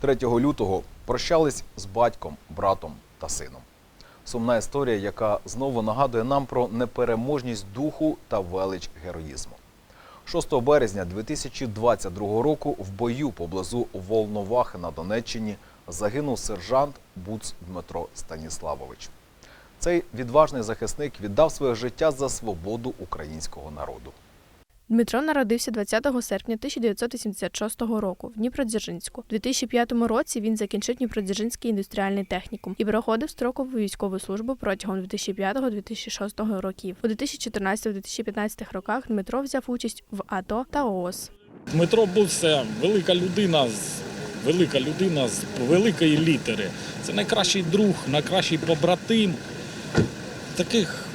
3 лютого прощались з батьком, братом та сином. Сумна історія, яка знову нагадує нам про непереможність духу та велич героїзму. 6 березня 2022 року в бою поблизу Волновахи на Донеччині загинув сержант Буц Дмитро Станіславович. Цей відважний захисник віддав своє життя за свободу українського народу. Дмитро народився 20 серпня 1986 року в Дніпродзержинську. У 2005 році він закінчив Дніпродзержинський індустріальний технікум і проходив строкову військову службу протягом 2005-2006 років. У 2014-2015 роках Дмитро взяв участь в АТО та ООС. Дмитро був це велика людина велика людина з великої літери. Це найкращий друг, найкращий побратим. Таких,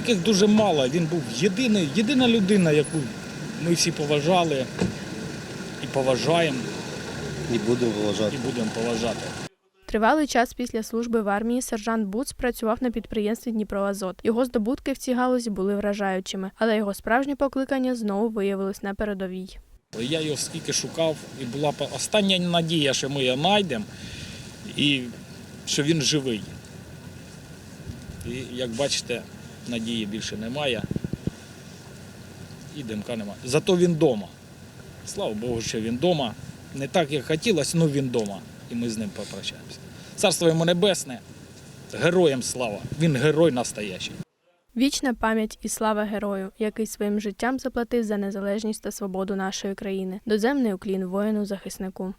таких дуже мало. Він був єдиний, єдина людина, яку ми всі поважали і поважаємо, І буду вважати. і будемо поважати. Тривалий час після служби в армії сержант Буц працював на підприємстві Дніпроазот. Його здобутки в цій галузі були вражаючими, але його справжнє покликання знову виявилось на передовій. Я його скільки шукав, і була остання надія, що ми його знайдемо і що він живий. І як бачите, надії більше немає. І димка немає. Зато він вдома. Слава Богу, що він вдома. Не так, як хотілося, але він вдома. І ми з ним попрощаємося. Царство йому небесне, героям слава. Він герой настоящий. Вічна пам'ять і слава герою, який своїм життям заплатив за незалежність та свободу нашої країни. Доземний уклін воїну захиснику.